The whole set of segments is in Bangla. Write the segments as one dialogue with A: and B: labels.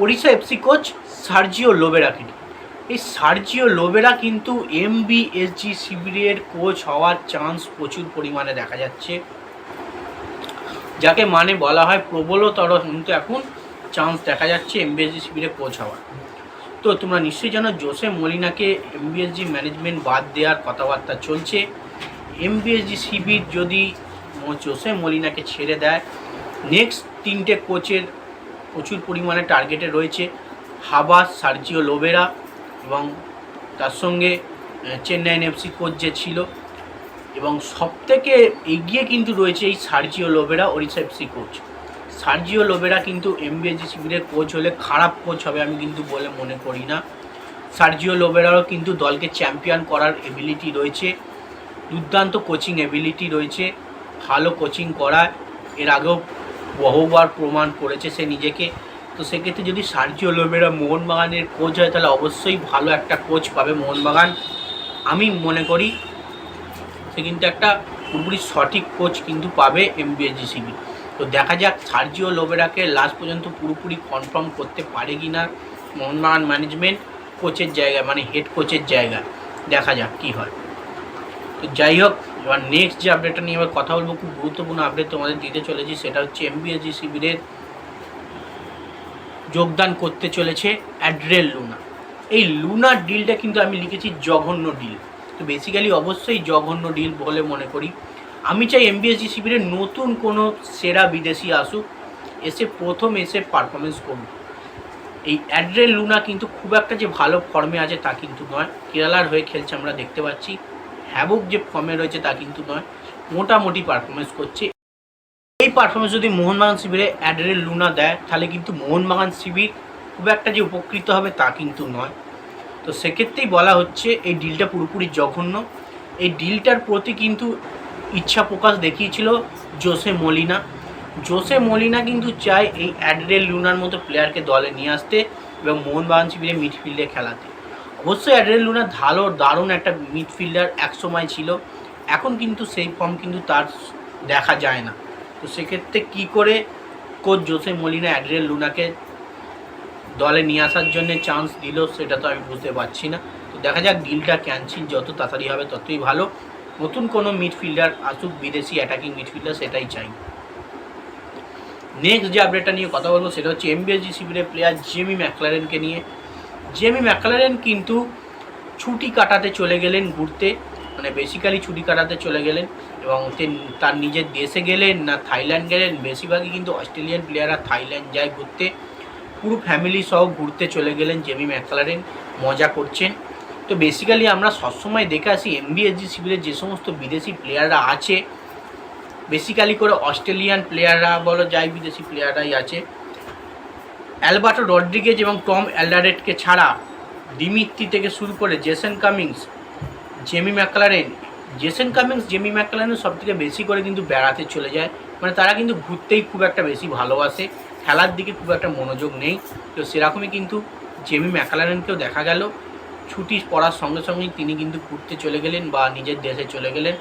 A: ওড়িশা এফসি কোচ সার্জিও লোবেরাকে। এই সার্জিও লোবেরা কিন্তু এমবিএসজি শিবিরের কোচ হওয়ার চান্স প্রচুর পরিমাণে দেখা যাচ্ছে। যাকে মানে বলা হয় প্রবলতর, কিন্তু এখন চান্স দেখা যাচ্ছে এম বি এমবিএসজি শিবিরে কোচ হওয়ার। তো তোমরা নিশ্চয়ই জানো, জোসে মলিনাকে এমবিএসজি ম্যানেজমেন্ট বাদ দেওয়ার কথাবার্তা চলছে। এমবিএসজি শিবির যদি জোসে মলিনাকে ছেড়ে দেয় নেক্সট তিনটে কোচের প্রচুর পরিমাণে টার্গেটে রয়েছে হাবাস সার্জিও লোবেরা এবং তার সঙ্গে চেন্নাইন এফসি কোচ যে ছিল এবং সবথেকে এগিয়ে কিন্তু রয়েছে এই Sergio Lobera Odisha FC coach. Sergio Lobera কিন্তু এমবিএসজি শিবিরের কোচ হলে খারাপ কোচ হবে আমি কিন্তু বলে মনে করি না। সার্জিও লোবেরারও কিন্তু দলকে চ্যাম্পিয়ন করার এবিলিটি রয়েছে, দুর্দান্ত কোচিং এবিলিটি রয়েছে, ভালো কোচিং করায়। এর আগেও বহুবার প্রমাণ করেছে সে নিজেকে। তো সেক্ষেত্রে যদি সার্জিও লোবেরা মোহনবাগানের কোচ হয়, তাহলে অবশ্যই ভালো একটা কোচ পাবে মোহনবাগান। আমি মনে করি সে কিন্তু একটা পুরোপুরি সঠিক কোচ কিন্তু পাবে এমবিএসজি শিবির তো দেখা যাক সার্জিও লোবেরাকে লাস্ট পর্যন্ত পুরোপুরি কনফার্ম করতে পারে কি না মোহনবাগান ম্যানেজমেন্ট কোচের জায়গায় মানে হেড কোচের জায়গায়। দেখা যাক কি হয়। তো যাই হোক এবার নেক্সট যে আপডেটটা নিয়ে এবার কথা বলব, খুব গুরুত্বপূর্ণ আপডেট তোমাদের দিতে চলেছি, সেটা হচ্ছে এমবিএসজি শিবিরের যোগদান করতে চলেছে অ্যাড্রেল লুনা এই লুনার ডিলটা কিন্তু আমি লিখেছি জঘন্য ডিল তো বেসিক্যালি অবশ্যই জঘন্য ডিল বলে মনে করি। আমি চাই এমবিএসজি শিবিরের নতুন কোনো সেরা বিদেশি আসুক, এসে প্রথম এসে পারফরমেন্স করুক। এই অ্যাড্রেল লুনা কিন্তু খুব একটা যে ভালো ফর্মে আছে তা কিন্তু নয়। কেরালার হয়ে খেলছে আমরা দেখতে পাচ্ছি। হ্যাবক যে ফর্মে রয়েছে তা কিন্তু নয়, মোটামুটি পারফরমেন্স করছে। এই পারফরমেন্স যদি মোহনবাগান শিবিরে অ্যাড্রেল লুনা দেয়, তাহলে কিন্তু মোহনবাগান শিবির খুব একটা যে উপকৃত হবে তা কিন্তু নয়। তো সেক্ষেত্রেই বলা হচ্ছে এই ডিলটা পুরোপুরি জঘন্য। এই ডিলটার প্রতি কিন্তু ইচ্ছা প্রকাশ দেখিয়েছিল জোসে মলিনা। জোসে মলিনা কিন্তু চায় এই অ্যাড্রেল লুনার মতো প্লেয়ারকে দলে নিয়ে আসতে এবং মোহনবাগান শিবিরে মিডফিল্ডে খেলাতে। অবশ্যই অ্যাড্রেল লুনা ভালো দারুণ একটা মিডফিল্ডার একসময় ছিল। এখন কিন্তু সেই ফর্ম কিন্তু তার দেখা যায় না। তো সেক্ষেত্রে কী করে কোচ জোসে মলিনা অ্যাড্রিয়াল লুনাকে দলে নিয়ে আসার জন্য চান্স দিল সেটা তো আমি বুঝতে পারছি না। তো দেখা যাক ডিলটা ক্যান্সেল যত তাড়াতাড়ি হবে ততই ভালো। নতুন কোনো মিডফিল্ডার আসুক, বিদেশি অ্যাটাকিং মিডফিল্ডার সেটাই চাই। নেক্সট যে আপডেটটা নিয়ে কথা বলব সেটা হচ্ছে এমবিএসজি শিবিরের প্লেয়ার জেমি ম্যাকলারেনকে নিয়ে। জেমি ম্যাকলারেন কিন্তু ছুটি কাটাতে চলে গেলেন ঘুরতে। মানে বেসিক্যালি ছুটি কাটাতে চলে গেলেন এবং তার নিজের দেশে গেলেন না থাইল্যান্ড গেলেন। বেশিরভাগই কিন্তু অস্ট্রেলিয়ান প্লেয়াররা থাইল্যান্ড যায় ঘুরতে। পুরো ফ্যামিলি সহ ঘুরতে চলে গেলেন জেমি ম্যাকলারেন মজা করছেন। তো বেসিক্যালি আমরা সবসময় দেখে আসি এমবিএসজি শিবিরে যে সমস্ত বিদেশি প্লেয়াররা আছে। বেসিক্যালি করে অস্ট্রেলিয়ান প্লেয়াররা বলো, যাই বিদেশি প্লেয়াররাই আছে। অ্যালবার্টো রড্রিগেজ এবং টম অ্যালডারেটকে ছাড়া ডিমিত্রি থেকে শুরু করে Jason Cummings, Jamie Maclaren, Jason Cummings, Jamie Maclaren সব থেকে বেশি করে কিন্তু বেড়াতে চলে যায়। মানে তারা কিন্তু ঘুরতেই খুব একটা বেশি ভালোবাসে, খেলার দিকে খুব একটা মনোযোগ নেই। তো সেরকমই কিন্তু জেমি ম্যাকলারেনকেও দেখা গেল। ছুটি পড়ার সঙ্গে সঙ্গেই তিনি কিন্তু ঘুরতে চলে গেলেন বা নিজের দেশে চলে গেলেন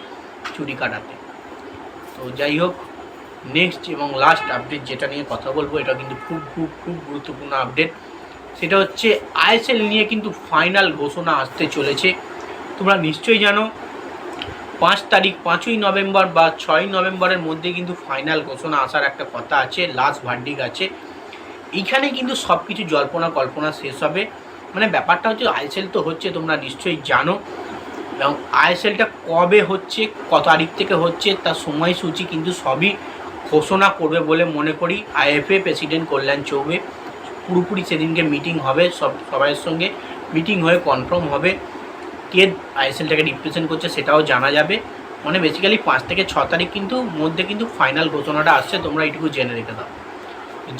A: ছুটি কাটাতে। তো যাই হোক নেক্সট এবং লাস্ট আপডেট যেটা নিয়ে কথা বলব, এটা কিন্তু খুব খুব খুব গুরুত্বপূর্ণ আপডেট সেটা হচ্ছে আইএসএল নিয়ে কিন্তু ফাইনাল ঘোষণা আসতে চলেছে। তোমরা নিশ্চয়ই জানো, পাঁচ তারিখ, পাঁচই নভেম্বর বা ছয়ই নভেম্বরের মধ্যে কিন্তু ফাইনাল ঘোষণা আসার একটা কথা আছে লাস্ট ভার্ডিক আছে। এইখানে কিন্তু সব কিছু জল্পনা কল্পনা শেষ হবে। মানে ব্যাপারটা হচ্ছে আইএসএল তো হচ্ছে, তোমরা নিশ্চয়ই জানো। এবং আইএসএলটা কবে হচ্ছে কত তারিখ থেকে হচ্ছে, তার সময়সূচি কিন্তু সবই ঘোষণা করবে বলে মনে করি আইএফএ প্রেসিডেন্ট কল্যাণ চৌবে। পুরোপুরি সেদিনকে মিটিং হবে, সব সবাইয়ের সঙ্গে মিটিং হয়ে কনফার্ম হবে কে আইএসএলটাকে রিপ্রেজেন্ট করছে সেটাও জানা যাবে। মানে বেসিক্যালি পাঁচ থেকে ছ তারিখ কিন্তু মধ্যে কিন্তু ফাইনাল ঘোষণাটা আসছে, তোমরা এইটুকু জেনে রেখে দাও।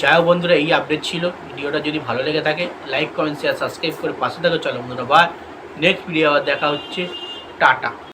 A: যাই হোক বন্ধুরা, এই আপডেট ছিল। ভিডিওটা যদি ভালো লেগে থাকে লাইক কমেন্ট শেয়ার সাবস্ক্রাইব করে পাশে থাকো। চলো বন্ধুরা বা নেক্সট ভিডিও আবার দেখা হচ্ছে। টাটা।